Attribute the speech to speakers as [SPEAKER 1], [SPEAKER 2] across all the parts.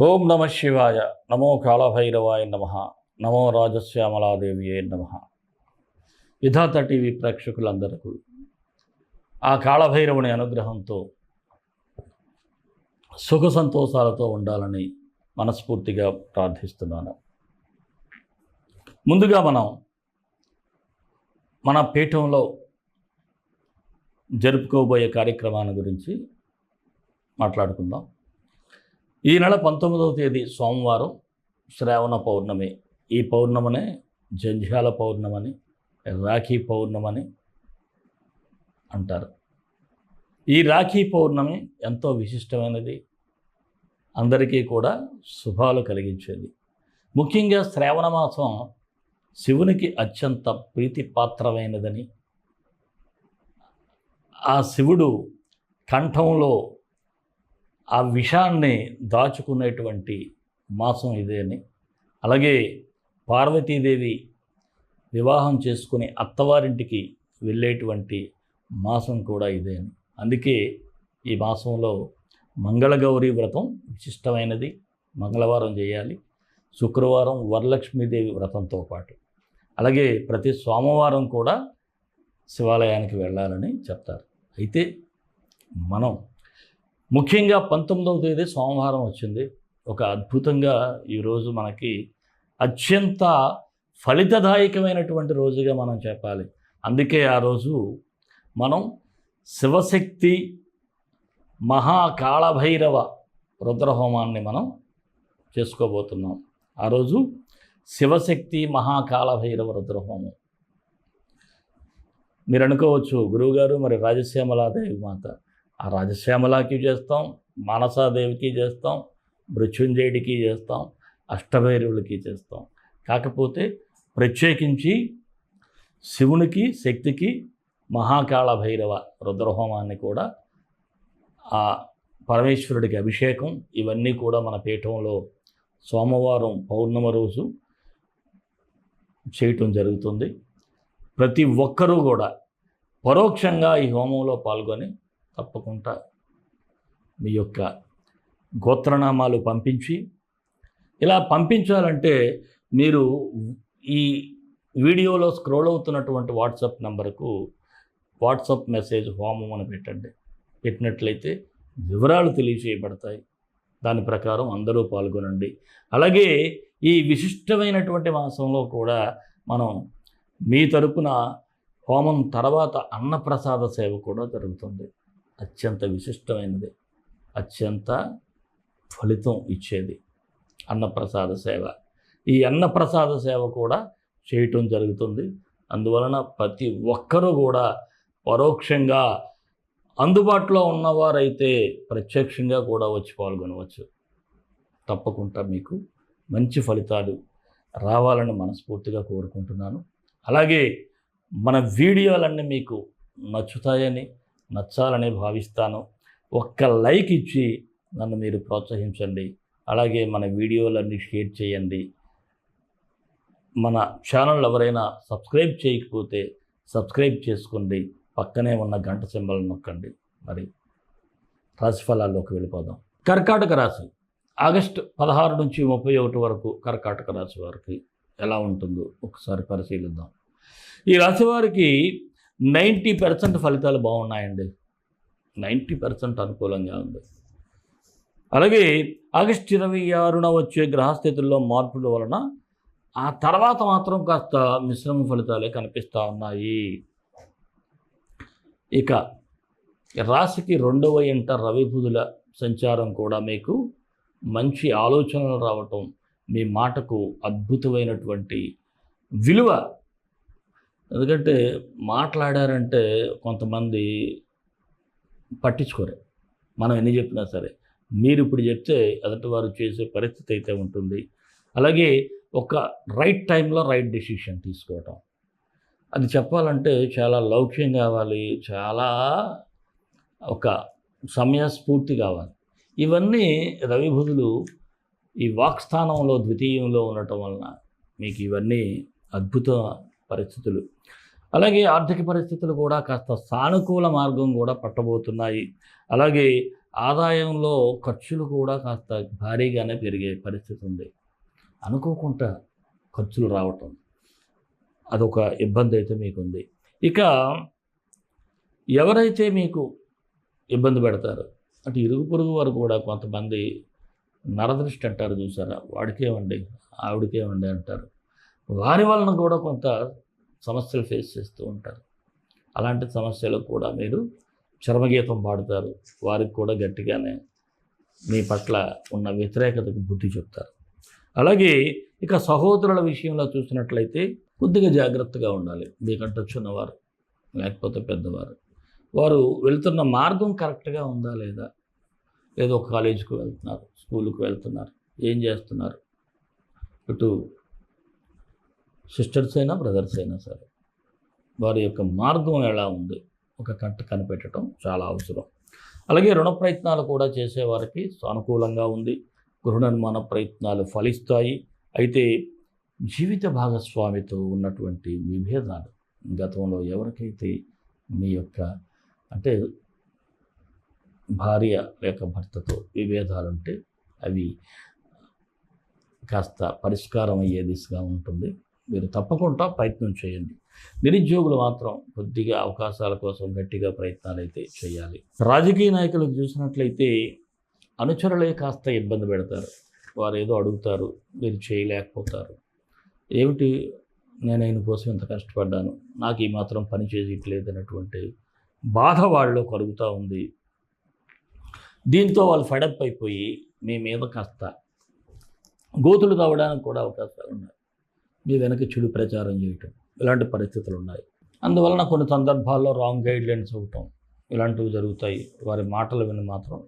[SPEAKER 1] ఓం నమ శివాయ. నమో కాళభైరవాయ నమ. నమో రాజశ్యామలాదేవియే నమ. విధాత టీవీ ప్రేక్షకులందరికీ ఆ కాళభైరవుని అనుగ్రహంతో సుఖ సంతోషాలతో ఉండాలని మనస్ఫూర్తిగా ప్రార్థిస్తున్నాను. ముందుగా మనం మన పీఠంలో జరుపుకోబోయే కార్యక్రమాన్ని గురించి మాట్లాడుకుందాం. ఈ నెల పంతొమ్మిదవ తేదీ సోమవారం శ్రావణ పౌర్ణమి. ఈ పౌర్ణమనే జంధ్యాల పౌర్ణమని రాఖీ పౌర్ణమని అంటారు. ఈ రాఖీ పౌర్ణమి ఎంతో విశిష్టమైనది. అందరికీ కూడా శుభాలు కలిగించేది. ముఖ్యంగా శ్రావణ మాసం శివునికి అత్యంత ప్రీతిపాత్రమైనదని ఆ శివుడు కంఠంలో ఆ విషాన్ని దాచుకునేటువంటి మాసం ఇదే అని. అలాగే పార్వతీదేవి వివాహం చేసుకుని అత్తవారింటికి వెళ్ళేటువంటి మాసం కూడా ఇదే అని. అందుకే ఈ మాసంలో మంగళగౌరి వ్రతం విశిష్టమైనది. మంగళవారం చేయాలి. శుక్రవారం వరలక్ష్మీదేవి వ్రతంతో పాటు. అలాగే ప్రతి సోమవారం కూడా శివాలయానికి వెళ్ళాలని చెప్తారు. అయితే మనం ముఖ్యంగా పంతొమ్మిదవ తేదీ సోమవారం వచ్చింది. ఒక అద్భుతంగా ఈరోజు మనకి అత్యంత ఫలితదాయకమైనటువంటి రోజుగా మనం చెప్పాలి. అందుకే ఆ రోజు మనం శివశక్తి మహాకాళభైరవ రుద్రహోమాన్ని మనం చేసుకోబోతున్నాం. ఆ రోజు శివశక్తి మహాకాళభైరవ రుద్రహోమం. మీరు అనుకోవచ్చు గురువుగారు మరి రాజశ్యామలాదేవి మాత ఆ రాజశ్యామలాకి చేస్తాం మానసాదేవికి చేస్తాం మృత్యుంజయుడికి చేస్తాం అష్టభైరవులకి చేస్తాం. కాకపోతే ప్రత్యేకించి శివునికి శక్తికి మహాకాళ భైరవ రుద్రహోమాన్ని కూడా ఆ పరమేశ్వరుడికి అభిషేకం ఇవన్నీ కూడా మన పీఠంలో సోమవారం పౌర్ణమ రోజు చేయటం జరుగుతుంది. ప్రతి ఒక్కరూ కూడా పరోక్షంగా ఈ హోమంలో పాల్గొని తప్పకుండా మీ యొక్క గోత్రనామాలు పంపించి ఇలా పంపించాలంటే మీరు ఈ వీడియోలో స్క్రోల్ అవుతున్నటువంటి వాట్సాప్ నెంబర్కు వాట్సాప్ మెసేజ్ హోమం అని పెట్టండి. పెట్టినట్లయితే వివరాలు తెలియచేయబడతాయి. దాని ప్రకారం అందరూ పాల్గొనండి. అలాగే ఈ విశిష్టమైనటువంటి మాసంలో కూడా మనం మీ తరపున హోమం తర్వాత అన్నప్రసాద సేవ కూడా జరుగుతుంది. అత్యంత విశిష్టమైనది. అత్యంత ఫలితం ఇచ్చేది అన్నప్రసాద సేవ. ఈ అన్నప్రసాద సేవ కూడా చేయటం జరుగుతుంది. అందువలన ప్రతి ఒక్కరూ కూడా పరోక్షంగా అందుబాటులో ఉన్నవారైతే ప్రత్యక్షంగా కూడా వచ్చి పాల్గొనవచ్చు. తప్పకుండా మీకు మంచి ఫలితాలు రావాలని మనస్ఫూర్తిగా కోరుకుంటున్నాను. అలాగే మన వీడియోలన్నీ మీకు నచ్చుతాయని నచ్చాలని భావిస్తాను. ఒక్క లైక్ ఇచ్చి నన్ను మీరు ప్రోత్సహించండి. అలాగే మన వీడియోలన్నీ షేర్ చేయండి. మన ఛానల్ ఎవరైనా సబ్స్క్రైబ్ చేయకపోతే సబ్స్క్రైబ్ చేసుకోండి. పక్కనే ఉన్న గంట సింబల్ నొక్కండి. మరి రాశిఫలాల్లోకి వెళ్ళిపోదాం. కర్కాటక రాశి. ఆగస్టు పదహారు నుంచి ముప్పై ఒకటి వరకు కర్కాటక రాశి వారికి ఎలా ఉంటుందో ఒకసారి పరిశీలిద్దాం. ఈ రాశి వారికి నైంటీ పర్సెంట్ ఫలితాలు బాగున్నాయండి. నైంటీ పర్సెంట్ అనుకూలంగా ఉంది. అలాగే ఆగస్టు ఇరవై ఆరున వచ్చే గ్రహస్థితుల్లో మార్పుల వలన ఆ తర్వాత మాత్రం కాస్త మిశ్రమ ఫలితాలే కనిపిస్తూ ఉన్నాయి. ఇక రాశికి రెండవ ఇంట రవి బుధుల సంచారం కూడా మీకు మంచి ఆలోచనలు రావటం మీ మాటకు అద్భుతమైనటువంటి విలువ ఎందుకంటే మాట్లాడారంటే కొంతమంది పట్టించుకోరు. మనం ఎన్ని చెప్పినా సరే. మీరు ఇప్పుడు చెప్తే ఎదుటి వారు చేసే పరిస్థితి అయితే ఉంటుంది. అలాగే ఒక రైట్ టైంలో రైట్ డెసిషన్ తీసుకోవటం. అది చెప్పాలంటే చాలా లౌక్యం కావాలి. చాలా ఒక సమయస్ఫూర్తి కావాలి. ఇవన్నీ రవిభుధులు ఈ వాక్స్థానంలో ద్వితీయంలో ఉండటం వలన మీకు ఇవన్నీ అద్భుత పరిస్థితులు. అలాగే ఆర్థిక పరిస్థితులు కూడా కాస్త సానుకూల మార్గం కూడా పట్టబోతున్నాయి. అలాగే ఆదాయంలో ఖర్చులు కూడా కాస్త భారీగానే పెరిగే పరిస్థితి ఉంది. అనుకోకుండా ఖర్చులు రావటం అదొక ఇబ్బంది అయితే మీకు ఉంది ఇక ఎవరైతే మీకు ఇబ్బంది పెడతారో అంటే ఇరుగు పొరుగు వారు కూడా కొంతమంది నరదృష్టి అంటారు చూసారా? వాడికేమండి ఆవిడకేమండి అంటారు. వారి వలన కూడా కొంత సమస్యలు ఫేస్ చేస్తూ ఉంటారు. అలాంటి సమస్యలు కూడా మీరు చర్మగీతం పాడుతారు. వారికి కూడా గట్టిగానే మీ పట్ల ఉన్న వ్యతిరేకతకు బుద్ధి చెప్తారు. అలాగే ఇక సహోదరుల విషయంలో చూసినట్లయితే కొద్దిగా జాగ్రత్తగా ఉండాలి. మీకంటే చిన్నవారు లేకపోతే పెద్దవారు. వారు వెళ్తున్న మార్గం కరెక్ట్గా ఉందా లేదా? ఏదో కాలేజీకి వెళ్తున్నారు స్కూల్కి వెళ్తున్నారు ఏం చేస్తున్నారు? ఇటు సిస్టర్స్ అయినా బ్రదర్స్ అయినా సరే వారి యొక్క మార్గం ఎలా ఉంది? ఒక కంట కనిపెట్టడం చాలా అవసరం. అలాగే రుణ ప్రయత్నాలు కూడా చేసేవారికి సానుకూలంగా ఉంది. గృహ నిర్మాణ ప్రయత్నాలు ఫలిస్తాయి. అయితే జీవిత భాగస్వామితో ఉన్నటువంటి విభేదాలు గతంలో ఎవరికైతే మీ యొక్క అంటే భార్య లేక భర్తతో విభేదాలు ఉంటే అవి కాస్త పరిష్కారం అయ్యే దిశగా ఉంటుంది. మీరు తప్పకుండా ప్రయత్నం చేయండి. నిరుద్యోగులు మాత్రం కొద్దిగా అవకాశాల కోసం గట్టిగా ప్రయత్నాలు అయితే చేయాలి. రాజకీయ నాయకులకు చూసినట్లయితే అనుచరులే కాస్త ఇబ్బంది పెడతారు. వారు ఏదో అడుగుతారు మీరు చేయలేకపోతారు. ఏమిటి నేను ఆయన కోసం ఇంత కష్టపడ్డాను? నాకు ఈ మాత్రం పని చేయట్లేదు అన్నటువంటి బాధ వాళ్ళలో కలుగుతూ ఉంది. దీంతో వాళ్ళు ఫెడప్ అయిపోయి మీ మీద కాస్త గోతులు తవ్వడానికి కూడా అవకాశాలు ఉన్నాయి. మీ వెనక చెడు ప్రచారం చేయటం. ఇలాంటి పరిస్థితులు ఉన్నాయి అందువలన కొన్ని సందర్భాల్లో రాంగ్ గైడ్ లైన్స్ ఇవ్వటం ఇలాంటివి జరుగుతాయి. వారి మాటలు విని మాత్రం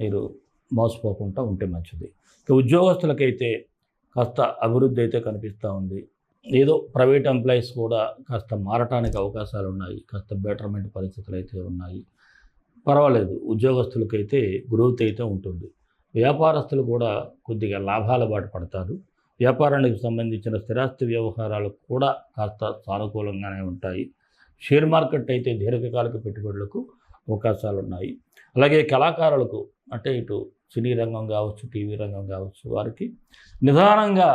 [SPEAKER 1] మీరు మోసపోకుండా ఉంటే మంచిది. ఇక ఉద్యోగస్తులకైతే కాస్త అభివృద్ధి అయితే కనిపిస్తూ ఉంది. ఏదో ప్రైవేట్ ఎంప్లాయీస్ కూడా కాస్త మారటానికి అవకాశాలు ఉన్నాయి. కాస్త బెటర్మెంట్ పరిస్థితులు అయితే ఉన్నాయి. పర్వాలేదు. ఉద్యోగస్తులకైతే గ్రోత్ అయితే ఉంటుంది. వ్యాపారస్తులు కూడా కొద్దిగా లాభాల బాట పడతారు. వ్యాపారానికి సంబంధించిన స్థిరాస్తి వ్యవహారాలు కూడా కాస్త సానుకూలంగానే ఉంటాయి. షేర్ మార్కెట్ అయితే దీర్ఘకాలిక పెట్టుబడులకు అవకాశాలు ఉన్నాయి అలాగే కళాకారులకు అంటే ఇటు సినీ రంగం కావచ్చు టీవీ రంగం కావచ్చు వారికి నిదానంగా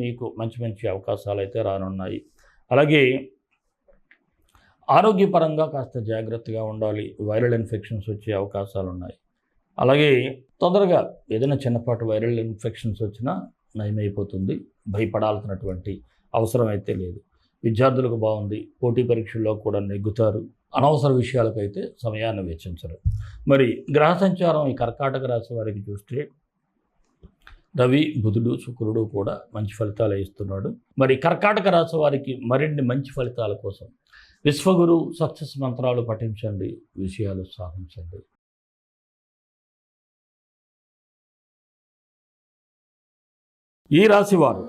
[SPEAKER 1] మీకు మంచి మంచి అవకాశాలు అయితే రానున్నాయి. అలాగే ఆరోగ్యపరంగా కాస్త జాగ్రత్తగా ఉండాలి. వైరల్ ఇన్ఫెక్షన్స్ వచ్చే అవకాశాలు ఉన్నాయి అలాగే తొందరగా ఏదైనా చిన్నపాటి వైరల్ ఇన్ఫెక్షన్స్ వచ్చినా నయమైపోతుంది భయపడాల్సినటువంటి అవసరం అయితే లేదు. విద్యార్థులకు బాగుంది పోటీ పరీక్షల్లో కూడా నెగ్గుతారు అనవసర విషయాలకైతే సమయాన్ని వెచ్చించరు. మరి గ్రహ సంచారం ఈ కర్కాటక రాశి వారికి చూస్తే రవి బుధుడు శుక్రుడు కూడా మంచి ఫలితాలు ఇస్తున్నాడు. మరి కర్కాటక రాశి వారికి మరిన్ని మంచి ఫలితాల కోసం విశ్వగురు సక్సెస్ మంత్రాలు పఠించండి విషయాలు సాధించండి. ఈ రాశి వారు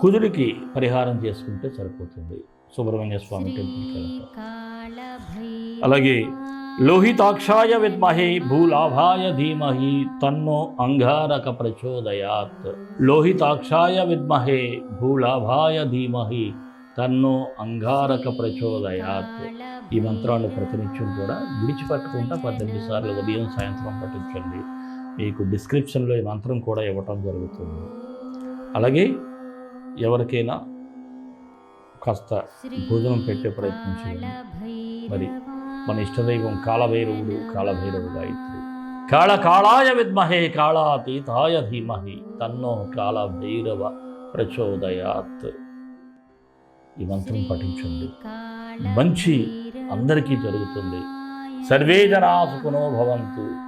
[SPEAKER 1] కుదురికి పరిహారం చేసుకుంటే సరిపోతుంది. సుబ్రహ్మణ్య స్వామి టెంపుల్కి అలాగే లోహితాక్షాయ విద్మహే భూలాభాయ ధీమహి తన్నో అంగారక ప్రచోదయాత్. లోహితాక్షాయ విద్మహే భూలాభాయ ధీమహి తన్నో అంగారక ప్రచోదయాత్. ఈ మంత్రాన్ని ప్రతినిత్యం కూడా విడిచిపెట్టకుండా పద్దెనిమిది సార్లు ఉదయం సాయంత్రం పఠించండి మీకు డిస్క్రిప్షన్లో ఈ మంత్రం కూడా ఇవ్వటం జరుగుతుంది. అలాగే ఎవరికైనా కాస్త భోజనం పెట్టే ప్రయత్నం చేయండి. మరి మన ఇష్టదైవం కాళభైరవుడు కాళభైరవు గాయత్రి. కాళ కాళాయ విద్మహే కాళాతీతాయ ధీమహి తన్నో కాళభైరవ ప్రచోదయాత్. ఈ మంత్రం పఠించండి. మంచి అందరికీ జరుగుతుంది. సర్వే జనా సుఖనో భవంతు.